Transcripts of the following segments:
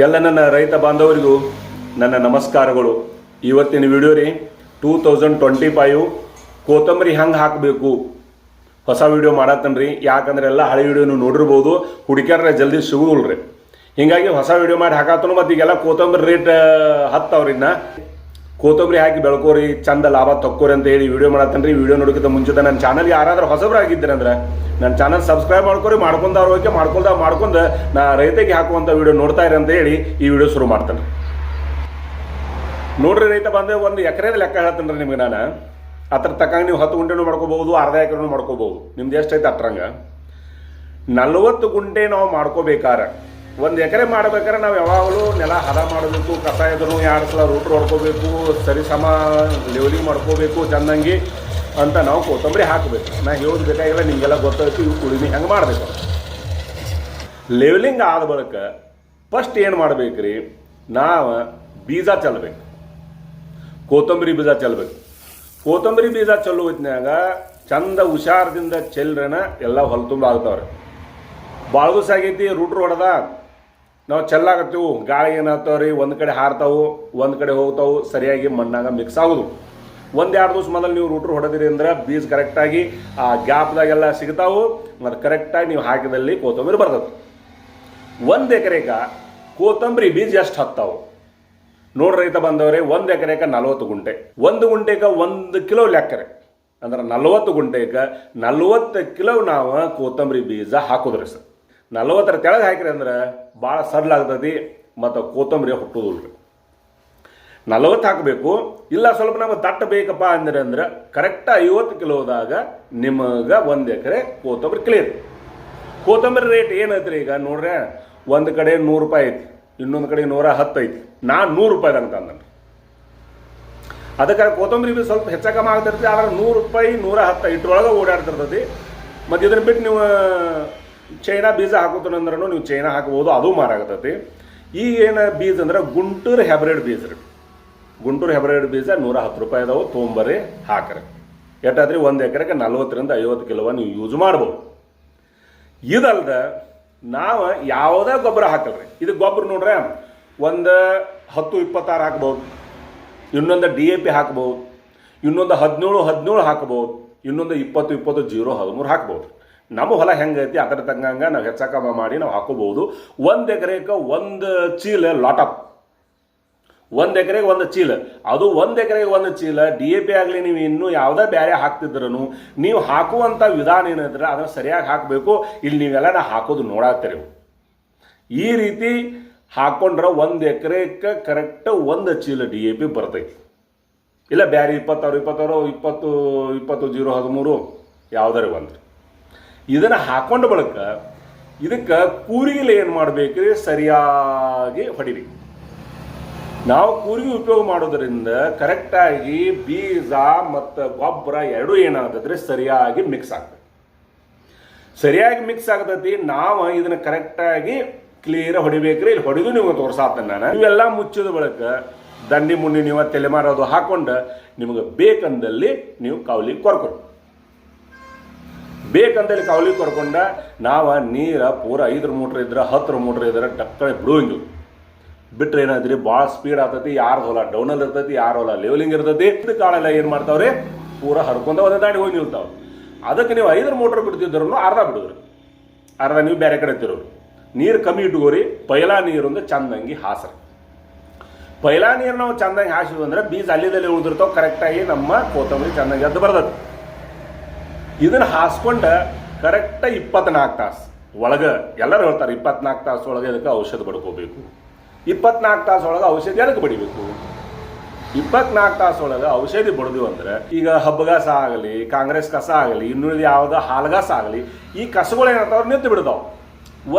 ಎಲ್ಲ ನನ್ನ ರೈತ ಬಾಂಧವರಿಗೂ ನನ್ನ ನಮಸ್ಕಾರಗಳು. ಇವತ್ತಿನ ವಿಡಿಯೋ ರೀ ಟೂ ತೌಸಂಡ್ ಟ್ವೆಂಟಿ ಫೈವ್ ಕೊತ್ತಂಬರಿ ಹೆಂಗೆ ಹಾಕಬೇಕು? ಹೊಸ ವಿಡಿಯೋ ಮಾಡತ್ತನ್ರಿ. ಯಾಕಂದ್ರೆ ಎಲ್ಲ ಹಳೆ ವಿಡಿಯೋನು ನೋಡಿರ್ಬೋದು. ಹುಡುಕ್ಯಾರ ಜಲ್ದಿ ಸಿಗುವಲ್ರಿ ಹಿಂಗಾಗಿ ಹೊಸ ವಿಡಿಯೋ ಮಾಡಿ ಹಾಕಾತನು ಮತ್ತು ಈಗೆಲ್ಲ ಕೊತ್ತಂಬರಿ ರೇಟ್ ಹತ್ತವ್ರಿ ಇನ್ನ. ಕೊತ್ತಂಬರಿ ಹಾಕಿ ಬೆಳ್ಕೋರಿ, ಚಂದ ಲಾಭ ತಕ್ಕೋರಿ ಅಂತ ಹೇಳಿ ವಿಡಿಯೋ ಮಾಡತ್ತನ್ರಿ. ವಿಡಿಯೋ ನೋಡೋಕ್ಕಿಂತ ಮುಂಚೆ ನನ್ನ ಚಾನಲ್ ಯಾರಾದ್ರೂ ಅಂದ್ರೆ, ನನ್ನ ಚಾನಲ್ ಸಬ್ಸ್ಕ್ರೈಬ್ ಮಾಡ್ಕೊರಿ ಮಾಡ್ಕೊಂಡವ್ರ ಹೋಗಿ ಮಾಡ್ಕೊಳ್ದ ಮಾಡ್ಕೊಂಡು ನಾ ರೈತಗೆ ಹಾಕುವಂಥ ವಿಡಿಯೋ ನೋಡ್ತಾ ಇರಿ ಅಂತ ಹೇಳಿ ಈ ವಿಡಿಯೋ ಶುರು ಮಾಡ್ತೇನೆ ನೋಡ್ರಿ ರೈತ ಬಂದೆ ಒಂದು ಎಕರೆದ ಲೆಕ್ಕ ಹೇಳ್ತೇನೆ ನಿಮ್ಗೆ ನಾನು. ಅದ್ರ ತಕ್ಕಂಗೆ ನೀವು ಹತ್ತು ಗುಂಟೆನೂ ಮಾಡ್ಕೋಬಹುದು, ಅರ್ಧ ಎಕರೆನೂ ಮಾಡ್ಕೋಬಹುದು. ನಿಮ್ದು ಎಷ್ಟೈತೆ ಅಟ್ರಂಗ ನಲ್ವತ್ತು ಗುಂಟೆ ನಾವು ಮಾಡ್ಕೋಬೇಕಾರೆ. ಒಂದು ಎಕರೆ ಮಾಡ್ಬೇಕಾದ್ರೆ ನಾವು ಯಾವಾಗಲೂ ನೆಲ ಹದ ಮಾಡಬೇಕು ಕಸ ಎದುರು ಎರಡು ಸಲ ರೂಟ್ರು ಹೊಡ್ಕೋಬೇಕು, ಸರಿ ಸಮ ಲೆವೆಲಿಂಗ್ ಮಾಡ್ಕೋಬೇಕು, ಚಂದಂಗಿ ಅಂತ ನಾವು ಕೊತ್ತಂಬರಿ ಹಾಕಬೇಕು. ನಾ ಹೇಳೋದು ಬೇಕಾಗಿಲ್ಲ, ನಿಮಗೆಲ್ಲ ಗೊತ್ತಾಯ್ತು ಇವು ಉಳಿಮೆ ಹೆಂಗೆ ಮಾಡಬೇಕು? ಲೆವೆಲಿಂಗ್ ಆದ ಬಳಿಕ ಫಸ್ಟ್ ಏನು ಮಾಡ್ಬೇಕ್ರಿ, ನಾವು ಬೀಜ ಚೆಲ್ಲಬೇಕು ಕೊತ್ತಂಬರಿ ಬೀಜ ಚೆಲ್ಲಬೇಕು ಕೊತ್ತಂಬರಿ ಬೀಜ ಚೆಲ್ಲು ಹೊತ್ನ್ಯಾಗ ಚಂದ ಹುಷಾರದಿಂದ ಚೆಲ್ರನ ಎಲ್ಲ ಹೊಲ ತುಂಬ ಆಗ್ತಾವ್ರೆ. ಆಗೈತಿ ರೂಟ್ರ್ ಹೊಡೆದ. ನಾವು ಚೆಲ್ಲಾಗತ್ತೀವು ಗಾಳಿ ಏನಾಗ್ತಾವ ರೀ ಒಂದು ಕಡೆ ಹಾರ್ತಾವು, ಒಂದು ಕಡೆ ಹೋಗ್ತಾವು, ಸರಿಯಾಗಿ ಮಣ್ಣಾಗ ಮಿಕ್ಸ್ ಆಗೋದು. ಒಂದು ಎರಡು ದಿವಸ ಮೊದಲು ನೀವು ರೂಟ್ರ್ ಹೊಡೆದಿರಿ ಅಂದ್ರೆ ಬೀಜ ಕರೆಕ್ಟಾಗಿ ಆ ಗ್ಯಾಪ್ದಾಗೆಲ್ಲ ಸಿಗ್ತಾವು, ಮತ್ತು ಕರೆಕ್ಟಾಗಿ ನೀವು ಹಾಕಿದಲ್ಲಿ ಕೊತ್ತಂಬರಿ ಬರ್ತದೆ. ಒಂದು ಎಕರೆಗ ಕೋತಂಬರಿ ಬೀಜ ಎಷ್ಟು ಹತ್ತಾವು? ನೋಡ್ರಿ ರೈತ ಬಂದವರೇ, ಒಂದು ಎಕರೆಗೆ ನಲವತ್ತು ಗುಂಟೆ. ಒಂದು ಗುಂಟೆಗೆ ಒಂದು ಕಿಲೋ ಲೆಕ್ಕರೆ. ಅಂದ್ರೆ ನಲವತ್ತು ಗುಂಟೆಗೆ ನಲವತ್ತು ಕಿಲೋ ನಾವು ಕೋತಂಬರಿ ಬೀಜ ಹಾಕೋದ್ರಿ ಸರ್. ನಲ್ವತ್ತರ ತೆಳಗೆ ಹಾಕಿರಿ ಅಂದ್ರೆ ಭಾಳ ಸಡ್ಲಾಗ್ತದೆ ಮತ್ತು ಕೊತ್ತಂಬರಿ ಹುಟ್ಟುದಿಲ್ರಿ. ನಲವತ್ತು ಹಾಕಬೇಕು. ಇಲ್ಲ, ಸ್ವಲ್ಪ ನಮಗೆ ದಟ್ಟ ಬೇಕಪ್ಪ ಅಂದ್ರೆ ಅಂದ್ರೆ ಕರೆಕ್ಟ್ ಐವತ್ತು ಕಿಲೋದಾಗ ನಿಮಗೆ ಒಂದು ಎಕರೆ ಕೊತ್ತಂಬರಿ ಕ್ಲಿಯರ್ ಕೊತ್ತಂಬರಿ ರೇಟ್ ಏನೈತ್ರಿ ಈಗ ನೋಡ್ರೆ? ಒಂದು ಕಡೆ ನೂರು ರೂಪಾಯಿ ಐತಿ, ಇನ್ನೊಂದು ಕಡೆ ನೂರ ಹತ್ತು ಐತಿ. ನಾನು ನೂರು ಅಂತ ಅಂದ್ರೆ ಅದಕ್ಕೆ ಕೊತ್ತಂಬರಿ ಬಿ ಸ್ವಲ್ಪ ಹೆಚ್ಚ ಕಮ್ಮಿ ಆಗ್ತಿರ್ತೈತಿ, ಆದ್ರೆ ನೂರು ರೂಪಾಯಿ ನೂರ ಹತ್ತು ಇಟ್ರೊಳಗೆ ಓಡಾಡ್ತಿರ್ತದೆ ಮತ್ತು ಇದನ್ನ ಬಿಟ್ಟು ನೀವು ಚೈನಾ ಬೀಜ ಹಾಕೋತನಂದ್ರೂ ನೀವು ಚೈನಾ ಹಾಕ್ಬೋದು, ಅದು ಮಾರಾಗತೈತಿ. ಈಗ ಏನು ಬೀಜ ಅಂದ್ರೆ ಗುಂಟೂರು ಹೆಬ್ರೇಡ್ ಬೀಜ ರೀ. ಗುಂಟೂರು ಹೆಬ್ರೇಡ್ ಬೀಜ ನೂರ ಹತ್ತು ರೂಪಾಯಿ ಅದಾವೆ, ತೊಂಬರಿ ಹಾಕ್ರಿ. ಎಟ್ಟಾದ್ರಿ ಒಂದು ಎಕರೆಗೆ ನಲ್ವತ್ತರಿಂದ ಐವತ್ತು ಕಿಲೋವ ನೀವು ಯೂಸ್ ಮಾಡ್ಬೋದು. ಇದಲ್ದ ನಾವು ಯಾವುದೇ ಗೊಬ್ಬರ ಹಾಕಲ್ರಿ. ಇದು ಗೊಬ್ಬರ ನೋಡ್ರೆ ಒಂದು ಹತ್ತು ಇಪ್ಪತ್ತಾರು ಹಾಕ್ಬೋದು. ಇನ್ನೊಂದು ಡಿ ಎ ಪಿ ಹಾಕ್ಬೋದು. ಇನ್ನೊಂದು ಹದಿನೇಳು ಹದಿನೇಳು ಹಾಕ್ಬೋದು. ಇನ್ನೊಂದು ಇಪ್ಪತ್ತು ಇಪ್ಪತ್ತು ಜೀರೋ ಹದಿಮೂರು ಹಾಕ್ಬೋದು. ನಮ್ಮ ಹೊಲ ಹೆಂಗೈತಿ ಅದರ ತಕ್ಕಂಗೆ ನಾವು ಹೆಚ್ಚಕಮ ಮಾಡಿ ನಾವು ಹಾಕೋಬಹುದು. ಒಂದು ಎಕರೆಗೆ ಒಂದು ಚೀಲ ಲಾಟಪ್ ಒಂದು ಎಕರೆಗೆ ಒಂದು ಚೀಲ. ಅದು ಒಂದು ಎಕರೆಗೆ ಒಂದು ಚೀಲ ಡಿ ಎ ಪಿ ಆಗಲಿ ನೀವು ಇನ್ನೂ ಯಾವುದೇ ಬೇರೆ ಹಾಕ್ತಿದ್ರೂ ನೀವು ಹಾಕುವಂಥ ವಿಧಾನ ಏನಿದ್ರೆ ಅದನ್ನು ಸರಿಯಾಗಿ ಹಾಕಬೇಕು. ಇಲ್ಲಿ ನೀವೆಲ್ಲ ನಾ ಹಾಕೋದು ನೋಡಾತ್ತೀರಿ. ಈ ರೀತಿ ಹಾಕೊಂಡ್ರೆ ಒಂದು ಎಕರೆಗೆ ಕರೆಕ್ಟ್ ಒಂದು ಚೀಲ ಡಿ ಎ ಪಿ ಬರ್ತೈತಿ. ಇಲ್ಲ ಬೇರೆ ಇಪ್ಪತ್ತಾರು ಇಪ್ಪತ್ತಾರು, ಇಪ್ಪತ್ತು ಇಪ್ಪತ್ತು, ಜೀರೋ, ಹದಿಮೂರು, ಯಾವುದಾರು ಒಂದು. ಇದನ್ನು ಹಾಕೊಂಡ ಬಳಿಕ ಇದಕ್ಕೆ ಕೂರಿಗೆಲೆ ಏನು ಮಾಡಬೇಕ್ರಿ? ಸರಿಯಾಗಿ ಹೊಡಿಬೇಕು. ನಾವು ಕೂರಿಗೆ ಉಪಯೋಗ ಮಾಡೋದ್ರಿಂದ ಕರೆಕ್ಟಾಗಿ ಬೀಜ ಮತ್ತು ಗೊಬ್ಬರ ಎರಡೂ ಏನಾಗ್ತದ್ರಿ ಸರಿಯಾಗಿ ಮಿಕ್ಸ್ ಆಗ್ತದೆ ಸರಿಯಾಗಿ ಮಿಕ್ಸ್ ಆಗ್ತೈತಿ. ನಾವು ಇದನ್ನ ಕರೆಕ್ಟಾಗಿ ಕ್ಲಿಯರ್ ಹೊಡಿಬೇಕ್ರಿ. ಇಲ್ಲಿ ಹೊಡೆದು ನೀವು ತೋರ್ಸಾತೇನೆ ನಾನು. ಇವೆಲ್ಲ ಮುಚ್ಚಿದ ಬಳಿಕ ದಂಡಿ ಮುನ್ನಿ ನೀವು ತಲೆಮಾರೋದು ಹಾಕೊಂಡು ನಿಮಗೆ ಬೇಕಂದಲ್ಲಿ ನೀವು ಕಾವಲಿ ಕೊರ್ಕೊರಿ ಬೇಕಂತೇಳಿ ಕಾವಲಿ ತೊರ್ಕೊಂಡ ನಾವು ನೀರ ಪೂರ ಐದರ ಮೋಟ್ರ್ ಇದ್ರೆ, ಹತ್ತರ ಮೋಟ್ರ್ ಇದ್ರೆ ಟಕ್ಕಳೆ ಬಿಡುವಂಗಿಲ್ಲ ಬಿಟ್ರೆ ಏನಾದ್ರಿ ಭಾಳ ಸ್ಪೀಡ್ ಆಗ್ತೈತಿ, ಯಾರ ಹೊಲ ಡೌನಲ್ಲಿ ಇರ್ತೈತಿ, ಯಾರ ಹೊಲ ಲೆವೆಲಿಂಗ್ ಇರ್ತೈತಿ ಇದು ಕಾಳೆಲ್ಲ ಏನು ಮಾಡ್ತಾವ್ರಿ? ಪೂರ ಹರ್ಕೊಂಡ ಒಂದೇ ದಾಡಿ ಹೋಗಿ ನಿಲ್ತಾವ ಅದಕ್ಕೆ ನೀವು ಐದರ ಮೋಟ್ರ್ ಬಿಡ್ತಿದ್ರು ಅರ್ಧ ಬಿಡುದ್ರಿ. ಅರ್ಧ ನೀವು ಬೇರೆ ಕಡೆ ತಿರೋರು ನೀರು ಕಮ್ಮಿ ಇಟ್ಕೋರಿ, ಪೈಲಾ ಒಂದು ಚಂದಂಗಿ ಹಾಸ್ರಿ. ಪೈಲಾ ನೀರು ನಾವು ಚಂದಂಗಿ ಹಾಸಿದ್ವಿ ಅಂದ್ರೆ ಬೀಜ ಅಲ್ಲಿದಲ್ಲಿ ಉಳಿದಿರ್ತಾವ ಕರೆಕ್ಟಾಗಿ ನಮ್ಮ ಕೊತ್ತಂಬರಿ ಚಂದಂಗಿ ಅದು ಬರ್ತದೆ ಇದನ್ನ ಹಾಸ್ಕೊಂಡ ಕರೆಕ್ಟ್ ಇಪ್ಪತ್ನಾಲ್ಕು ತಾಸು. ಒಳಗೆ ಎಲ್ಲರೂ ಹೇಳ್ತಾರೆ ಇಪ್ಪತ್ನಾಲ್ಕು ತಾಸು ಒಳಗೆ ಅದಕ್ಕೆ ಔಷಧ ಬಡ್ಕೋಬೇಕು ಇಪ್ಪತ್ನಾಲ್ಕು ತಾಸು ಒಳಗೆ ಔಷಧಿ ಎದಕ್ಕೆ ಬಡಿಬೇಕು ಇಪ್ಪತ್ನಾಲ್ಕು ತಾಸು ಒಳಗೆ ಔಷಧಿ ಬಡ್ದು ಅಂದ್ರೆ ಈಗ ಹಬ್ಬಗಾಸ ಆಗಲಿ, ಕಾಂಗ್ರೆಸ್ ಕಸ ಆಗಲಿ, ಇನ್ನುಳಿದ ಯಾವುದೋ ಹಾಲ್ಗಾಸ ಆಗಲಿ, ಈ ಕಸಗಳು ಏನಾಗ್ತಾವ್ರು ನಿಂತು ಬಿಡ್ತಾವ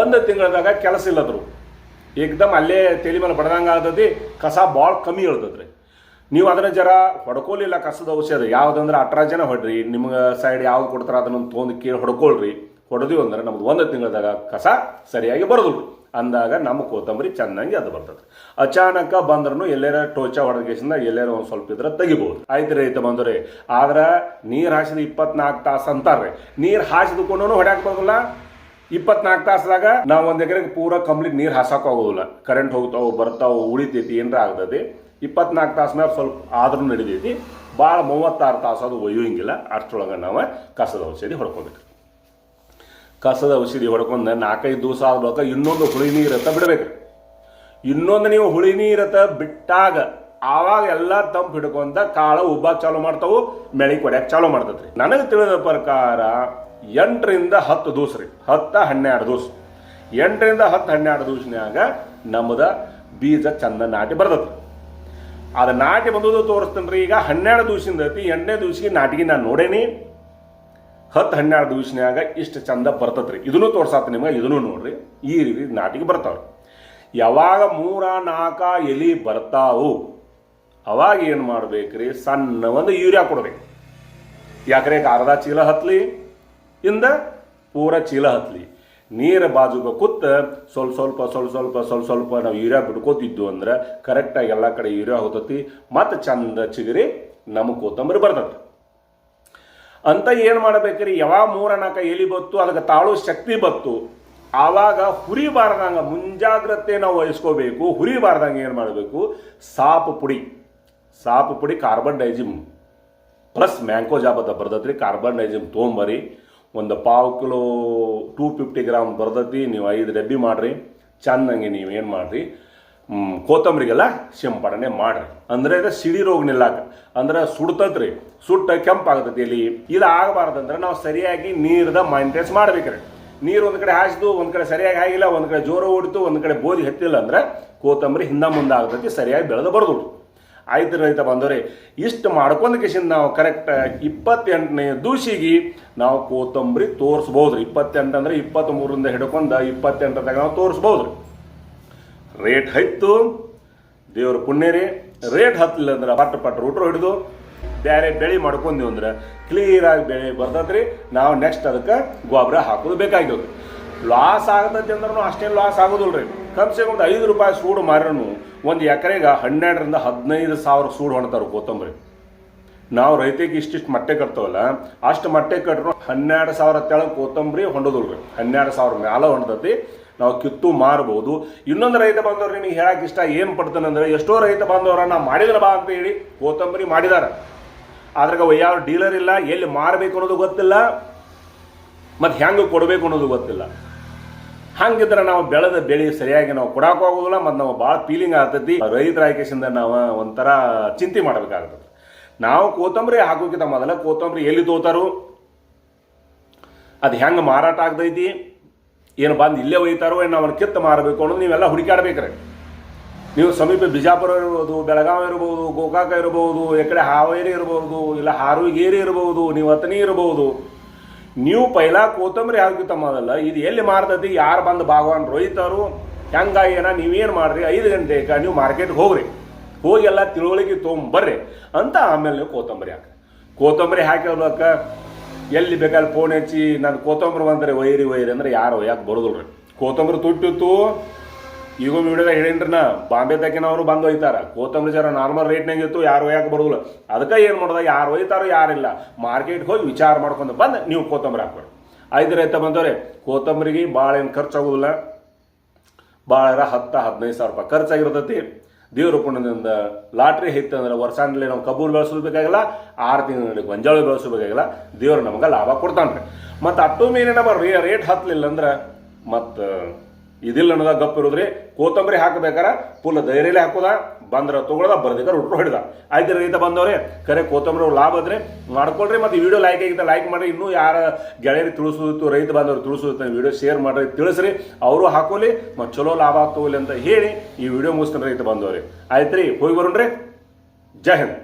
ಒಂದು ತಿಂಗಳದಾಗ ಕೆಲಸ ಇಲ್ಲದ್ರು. ಏಕ್ದಮ್ ಅಲ್ಲೇ ತಲೆ ಮೇಲೆ ಬಡ್ದಂಗೆ ಆಗ್ತದೆ ಕಸ ಭಾಳ ಕಮ್ಮಿ ಇಳ್ತದ್ರಿ ನೀವು ಅದನ್ನ ಜರ ಹೊಡ್ಕೊಲಿಲ್ಲ ಕಸದ ಔಷಧ. ಯಾವ್ದಂದ್ರೆ ಅಟ್ರಾ ಜನ ಹೊಡ್ರಿ, ನಿಮ್ಗೆ ಸೈಡ್ ಯಾವ್ದು ಕೊಡ್ತಾರ ಅದನ್ನ ತೊಂದು ಕೇಳಿ ಹೊಡ್ಕೊಳ್ರಿ. ಹೊಡೆದಿವಿ ಅಂದ್ರೆ ನಮ್ದು ಒಂದು ತಿಂಗಳದಾಗ ಕಸ ಸರಿಯಾಗಿ ಬರೋದಿಲ್ಲ. ಅಂದಾಗ ನಮ್ಮ ಕೊತ್ತಂಬರಿ ಚೆನ್ನಾಗಿ ಅದು ಬರ್ತದೆ. ಅಚಾನಕ ಬಂದ್ರೂ ಎಲ್ಲಾರ ಟೋಚ ಹೊಡೆದ ಎಲ್ಲಾರ ಒಂದು ಸ್ವಲ್ಪ ಇದ್ರೆ ತೆಗಿಬೋದು. ಆಯ್ತು ರೈತ ಬಂದ್ರೆ ಆದ್ರೆ ನೀರು ಹಾಸಿದ ಇಪ್ಪತ್ನಾಲ್ಕು ತಾಸು ಅಂತಾರೆ ನೀರು ಹಾಸಿದ್ಕೊಂಡು ಹೊಡ್ಯಾಕ್ ಬರೋದಿಲ್ಲ. ಇಪ್ಪತ್ನಾಲ್ಕು ತಾಸದಾಗ ನಾವು ಒಂದು ಎಕರೆಗೆ ಪೂರ ಕಂಪ್ಲೀಟ್ ನೀರು ಹಾಸಕ್ಕೆ ಆಗೋದಿಲ್ಲ. ಕರೆಂಟ್ ಹೋಗ್ತಾವ, ಬರ್ತಾವ, ಉಳಿತೈತಿ, ಏನರ ಆಗ್ತದೆ ಇಪ್ಪತ್ನಾಲ್ಕು ತಾಸು ಮೇಲೆ ಸ್ವಲ್ಪ ಆದ್ರೂ ನಡಿತೈತಿ. ಭಾಳ ಮೂವತ್ತಾರು ತಾಸು ಅದು ಒಯ್ಯೋಂಗಿಲ್ಲ ಅಷ್ಟರೊಳಗೆ ನಾವು ಕಸದ ಔಷಧಿ ಹೊಡ್ಕೊಬೇಕು ಕಸದ ಔಷಧಿ ಹೊಡ್ಕೊಂಡು ನಾಲ್ಕೈದು ದಿವಸ ಆದ ಬಳಿಕ ಇನ್ನೊಂದು ಹುಳಿ ನೀರತ್ತ ಬಿಡಬೇಕು. ಇನ್ನೊಂದು ನೀವು ಹುಳಿ ನೀರತ್ತ ಬಿಟ್ಟಾಗ ಆವಾಗ ಎಲ್ಲ ತಂಪು ಹಿಡ್ಕೊಂತ ಕಾಳು ಉಬ್ಬಾಕ್ ಚಾಲು ಮಾಡ್ತಾವು, ಮೆಳಿ ಕೊಡ್ಯಾಕ ಚಾಲು ಮಾಡ್ತದ್ರಿ ನನಗೆ ತಿಳಿದ ಪ್ರಕಾರ ಎಂಟರಿಂದ ಹತ್ತು ದಿವಸ ರೀ. ಹತ್ತು, ಹನ್ನೆರಡು ದಿವಸ. ಎಂಟರಿಂದ ಹತ್ತು, ಹನ್ನೆರಡು ದಿವಸನ್ಯಾಗ ನಮ್ಮದ ಬೀಜ ಚಂದ ನಾಟಿ ಬರ್ತದೆ ಅದು ನಾಟಿ ಬಂದದ್ದು ತೋರಿಸ್ತೇನೆ ರೀ ಈಗ ಹನ್ನೆರಡು ದಿವಸದಿಂದ ಐತಿ. ಎಂಟನೇ ದಿವಸಿಗೆ ನಾಟಿಗೆ ನಾನು ನೋಡೇನಿ. ಹತ್ತು ಹನ್ನೆರಡು ದಿವ್ಸನ್ಯಾಗ ಇಷ್ಟು ಚಂದ ಬರ್ತದ್ರಿ ಇದನ್ನು ತೋರ್ಸಾತ ನಿಮ್ಗೆ, ಇದನ್ನು ನೋಡ್ರಿ. ಈ ರೀತಿ ನಾಟಿಗೆ ಬರ್ತಾವ್ರಿ. ಯಾವಾಗ ಮೂರ, ನಾಲ್ಕ ಎಲಿ ಬರ್ತಾವು, ಅವಾಗ ಏನು ಮಾಡ್ಬೇಕ್ರಿ? ಸಣ್ಣ ಒಂದು ಯೂರಿಯಾ ಕೊಡ್ಬೇಕು. ಯಾಕ್ರೆ ಅರ್ಧ ಚೀಲ ಹತ್ಲಿ, ಇಂದ ಪೂರ ಚೀಲ ಹತ್ಲಿ. ನೀರ ಬಾಜುಗ ಕೂತ್ ಸ್ವಲ್ಪ ಸ್ವಲ್ಪ ಸ್ವಲ್ಪ ಸ್ವಲ್ಪ ಸ್ವಲ್ಪ ಸ್ವಲ್ಪ ನಾವು ಯೂರಿಯಾ ಬಿಡ್ಕೋತಿದ್ದು ಅಂದ್ರೆ ಕರೆಕ್ಟಾಗಿ ಎಲ್ಲ ಕಡೆ ಯೂರಿಯಾ ಹೋಗ್ತತಿ ಮತ್ತು ಚಂದ ಚಿಗರಿ ನಮಗೆ ಕೊತ್ತಂಬರಿ ಬರ್ತದೆ ಅಂತ ಏನು ಮಾಡಬೇಕ್ರಿ? ಯಾವಾಗ ಮೂರ ಎಲಿ ಬತ್ತು, ಅದಕ್ಕೆ ತಾಳು ಶಕ್ತಿ ಬತ್ತು. ಆವಾಗ ಹುರಿಬಾರ್ದಂಗೆ ಮುಂಜಾಗ್ರತೆ ನಾವು ವಹಿಸ್ಕೋಬೇಕು. ಹುರಿಬಾರ್ದಂಗೆ ಏನು ಮಾಡಬೇಕು? ಸಾಪು ಪುಡಿ. ಸಾಪು ಪುಡಿ carbendazim plus mancozeb ಅಂತ ಬರ್ತೈತ್ರಿ ಕಾರ್ಬನ್ ಡೈಜಿಮ್ ತೊಗೊಂಬರಿ. ಒಂದು ಪಾವು ಕಿಲೋ ಟೂ ಫಿಫ್ಟಿ ಗ್ರಾಮ್ ಬರ್ತೈತಿ, ನೀವು ಐದು ಡಬ್ಬಿ ಮಾಡ್ರಿ. ಚೆನ್ನಾಗಿ ನೀವು ಏನು ಮಾಡ್ರಿ? ಕೋತಂಬರಿಗೆಲ್ಲ ಸಿಂಪಡಣೆ ಮಾಡ್ರಿ. ಅಂದ್ರೆ ಇದು ಸಿಡಿ ರೋಗ ನಿಲ್ಲಾಕ. ಅಂದ್ರೆ ಸುಡ್ತತ್ರಿ. ಸುಟ್ಟ ಕೆಂಪಾಗತೈತಿ ಇಲ್ಲಿ ಇದು ಆಗಬಾರ್ದಂದ್ರೆ ನಾವು ಸರಿಯಾಗಿ ನೀರದ ಮೈಂಟೆನ್ಸ್ ಮಾಡ್ಬೇಕ್ರಿ. ನೀರು ಒಂದು ಕಡೆ ಹಾಸಿದು ಒಂದು ಕಡೆ ಸರಿಯಾಗಿ ಆಗಿಲ್ಲ, ಒಂದು ಕಡೆ ಜೋರ ಓಡಿತು ಒಂದು ಕಡೆ ಬೋದಿ ಹತ್ತಿಲ್ಲ ಅಂದ್ರೆ ಕೊತ್ತಂಬರಿ ಹಿಂದೆ ಮುಂದೆ ಆಗ್ತೈತಿ, ಸರಿಯಾಗಿ ಬೆಳೆದು ಬರ್ದು ಆಯ್ತು ರೈತ ಬಂದವ್ರೆ, ಇಷ್ಟು ಮಾಡ್ಕೊಂಡ ಕಿಶಿಂದ ನಾವು ಕರೆಕ್ಟ್ ಇಪ್ಪತ್ತೆಂಟನೇ ದೂಸಿಗೆ ನಾವು ಕೋತಂಬರಿ ತೋರಿಸ್ಬೋದ್ರಿ. ಇಪ್ಪತ್ತೆಂಟು ಅಂದ್ರೆ ಇಪ್ಪತ್ತ್ಮೂರಿಂದ ಹಿಡ್ಕೊಂಡು ಇಪ್ಪತ್ತೆಂಟದಾಗ ನಾವು ತೋರಿಸ್ಬೋದ್ರಿ. ರೇಟ್ ಹೈತು ದೇವ್ರ ಪುಣ್ಯರಿ ರೇಟ್ ಹತ್ತಲಿಲ್ಲ ಅಂದ್ರೆ ಪಟ್ ಪಟ್ ರೂಟ್ರು ಹಿಡಿದು ಬೇರೆ ಬೆಳೆ ಮಾಡ್ಕೊಂಡ್ವಿ ಅಂದ್ರೆ ಕ್ಲಿಯರಾಗಿ ಬೆಳೆ ಬರ್ತದ್ರಿ ನಾವು ನೆಕ್ಸ್ಟ್ ಅದಕ್ಕೆ ಗೊಬ್ಬರ ಹಾಕೋದು ಬೇಕಾಗಿರೋದು ಲಾಸ್ ಆಗತ್ತೆ ಅಂದ್ರೂ ಅಷ್ಟೇನು ಲಾಸ್ ಆಗೋದಿಲ್ಲ ರೀ ಕಮ್ಸೆ ಕಮ್ ಒಂದು ಐದು ರೂಪಾಯಿ ಸೂಡು ಮಾರಿನೂ ಒಂದು ಎಕರೆಗೆ ಹನ್ನೆರಡರಿಂದ ಹದಿನೈದು ಸಾವಿರ ಸೂಡು ಹೊಣ್ತಾರೆ ಕೊತ್ತಂಬರಿ ನಾವು ರೈತಿಗೆ ಇಷ್ಟಿಷ್ಟು ಮಟ್ಟೆ ಕಟ್ತವಲ್ಲ, ಅಷ್ಟು ಮಟ್ಟೆ ಕಟ್ಟರು ಹನ್ನೆರಡು ಸಾವಿರ ತೆಳಗೆ ಕೊತ್ತಂಬರಿ ಹೊಂಡೋದಿಲ್ರಿ. ಹನ್ನೆರಡು ಸಾವಿರ ಮ್ಯಾಲ ಹೊಂಡತೈತಿ ನಾವು ಕಿತ್ತು ಮಾರ್ಬೋದು. ಇನ್ನೊಂದು ರೈತ ಬಾಂಧವ್ರು ನಿಮಗೆ ಹೇಳಕ್ ಇಷ್ಟ ಏನು ಪಡ್ತಾನೆ ಅಂದ್ರೆ, ಎಷ್ಟೋ ರೈತ ಬಾಂಧವರ ನಾ ಮಾಡಿದ್ರ ಬಾ ಅಂತ ಹೇಳಿ ಕೊತ್ತಂಬರಿ ಮಾಡಿದಾರ. ಅದ್ರಾಗ ಯಾವ ಡೀಲರ್ ಇಲ್ಲ, ಎಲ್ಲಿ ಮಾರಬೇಕು ಅನ್ನೋದು ಗೊತ್ತಿಲ್ಲ, ಮತ್ತು ಹೆಂಗೆ ಕೊಡಬೇಕು ಅನ್ನೋದು ಗೊತ್ತಿಲ್ಲ. ಹಂಗಿದ್ರೆ ನಾವು ಬೆಳೆದ ಬೆಳೆ ಸರಿಯಾಗಿ ನಾವು ಕೊಡಕ್ ಆಗೋದಿಲ್ಲ, ಮತ್ತು ನಾವು ಭಾಳ ಫೀಲಿಂಗ್ ಆಗ್ತೈತಿ. ರೈತರ ಆಯ್ಕೆಸಿಂದ ನಾವು ಒಂಥರ ಚಿಂತೆ ಮಾಡಬೇಕಾಗ್ತದೆ ನಾವು ಕೋತಂಬರಿ ಹಾಕೋಕ್ಕಿಂತ ಮೊದಲ ಕೋತಂಬರಿ ಎಲ್ಲಿ ತೋತಾರು? ಅದು ಹೆಂಗೆ ಮಾರಾಟ ಆಗ್ತೈತಿ? ಏನು ಬಂದು ಇಲ್ಲೇ ಒಯ್ತಾರೋ, ಏನು ಅವ್ನ ಕಿತ್ತು ಮಾರಬೇಕು ಅನ್ನೋದು ನೀವೆಲ್ಲ ಹುಡುಕಾಡ್ಬೇಕ್ರೆ ನೀವು ಸಮೀಪ ಬಿಜಾಪುರ ಇರ್ಬೋದು ಬೆಳಗಾವಿ ಇರ್ಬೋದು, ಗೋಕಾಕ ಇರ್ಬೋದು ಎಕಡೆ ಕಡೆ ಹಾವೇರಿ ಇರ್ಬೋದು, ಇಲ್ಲ ಹಾರುಗೇರಿ ಇರ್ಬೋದು ನೀವು ಅತನಿ ಇರ್ಬೋದು. ನೀವು ಪೈಲ ಕೋತಂಬರಿ ಹಾಕಿತ್ತ ಮೊದಲ, ಇದು ಎಲ್ಲಿ ಮಾರ್ತೈತಿ, ಯಾರು ಬಂದು ಭಾಗವಾನ್ ರೋಹಿತರು ಹೆಂಗ ಏನ ನೀವೇನು ಮಾಡ್ರಿ, ಐದು ಗಂಟೆಗೆ ನೀವು ಮಾರ್ಕೆಟ್ಗೆ ಹೋಗ್ರಿ. ಹೋಗಿ ಎಲ್ಲ ತಿಳುವಳಿಕೆ ತೊಗೊಂಬರ್ರಿ. ಅಂತ ಆಮೇಲೆ ನೀವು ಕೋತಂಬರಿ ಹಾಕಿ ಕೋತಂಬರಿ ಹಾಕಿರ್ಬೇಕ ಎಲ್ಲಿ ಬೇಕಾದ್ರೆ ಫೋನ್ ಹಚ್ಚಿ, ನಾನು ಕೋತಂಬರಿ ಬಂದರೆ ವೈರಿ ವೈರಿ ಅಂದ್ರೆ ಯಾರು ಯಾಕೆ ಬರೋದಿಲ್ರಿ. ಕೋತಂಬರಿ ತುಟ್ಟಿತ್ತು ಈಗ ವಿಡಿಯೋದಾಗ ಹೇಳೇನ್ರಿ ಬಾಂಬೆ ತಕ್ಕಿನವರು ಬಂದು ಹೋಯ್ತಾರ ಕೋತಂಬರಿ ಜರ ನಾರ್ಮಲ್ ರೇಟ್ನಾಗ ಇತ್ತು, ಯಾರು ಯಾಕೆ ಬರೋದಿಲ್ಲ. ಅದಕ್ಕೆ ಏನು ಮಾಡೋದ, ಯಾರು ಒಯ್ತಾರೋ ಯಾರಿಲ್ಲ. ಮಾರ್ಕೆಟ್ಗೆ ಹೋಗಿ ವಿಚಾರ ಮಾಡ್ಕೊಂಡು ಬಂದು ನೀವು ಕೋತಂಬರಿ ಹಾಕ್ಬೇಡಿ ಐದು ರೈತ ಬಂದವ್ರೆ ಕೋತಂಬರಿಗೆ ಭಾಳ ಏನು ಖರ್ಚಾಗೋದಿಲ್ಲ. ಭಾಳ ಹತ್ತು ಹದಿನೈದು ಸಾವಿರ ರೂಪಾಯಿ ಖರ್ಚಾಗಿರ್ತೈತಿ. ದೇವ್ರ ಪುಣ್ಯದಿಂದ ಲಾಟ್ರಿ ಹಿತ್ತು ಅಂದ್ರೆ ವರ್ಷಾನ್ಲಿ ನಾವು ಕಬ್ಬು ಬೆಳೆಸೋದು ಬೇಕಾಗಿಲ್ಲ ಆರು ತಿಂಗಳಲ್ಲಿ ಗೊಂಜಾಳ ಬೆಳೆಸಬೇಕಾಗಿಲ್ಲ. ದೇವ್ರು ನಮ್ಗೆ ಲಾಭ ಕೊಡ್ತಾನ್ರಿ. ಮತ್ತು ಅಟ್ಟು ಮೀನಿನ ರೇ ರೇಟ್ ಹತ್ತಲಿಲ್ಲ ಅಂದ್ರೆ ಮತ್ತು ಇದಿಲ್ಲ ಅನ್ನೋದ ಗಪ್ ಇರೋದ್ರಿ. ಕೊತ್ತಂಬರಿ ಹಾಕಬೇಕಾರ ಪುಲ್ಲ ಧೈರ್ಯಲೇ ಹಾಕೋದ, ಬಂದ್ರ ತೊಗೊಳ್ದ ಬರ್ದಿಕ ಹುಟ್ಟು ಹೊಡೆದ. ಆಯ್ತು ರೈತ ಬಂದವ್ರೆ, ಕರೆ ಕೊತ್ತಂಬರಿ ಲಾಭ ಅದ್ರಿ ಮಾಡ್ಕೊಳ್ರಿ ಮತ್ತು ವಿಡಿಯೋ ಲೈಕ್ ಆಗಿದ್ದ ಲೈಕ್ ಮಾಡ್ರಿ. ಇನ್ನೂ ಯಾರ ಗೆಳೆಯರಿ ತಿಳಿಸೋದಿತ್ತು, ರೈತ ಬಾಂಧವ್ರು ತಿಳಿಸೋದಿತ್ತು ವಿಡಿಯೋ ಶೇರ್ ಮಾಡ್ರಿ, ತಿಳಿಸ್ರಿ. ಅವರು ಹಾಕೋಲಿ, ಮತ್ತು ಚಲೋ ಲಾಭ ಆಗ್ತೋಲಿ ಅಂತ ಹೇಳಿ ಈ ವಿಡಿಯೋ ಮುಗಿಸ್ತಾನೆ ರೈತ ಬಂದವ್ರಿ ಆಯ್ತು ರೀ, ಹೋಗಿ ಬರೋಣ್ರಿ. ಜೈ ಹಿಂದ್.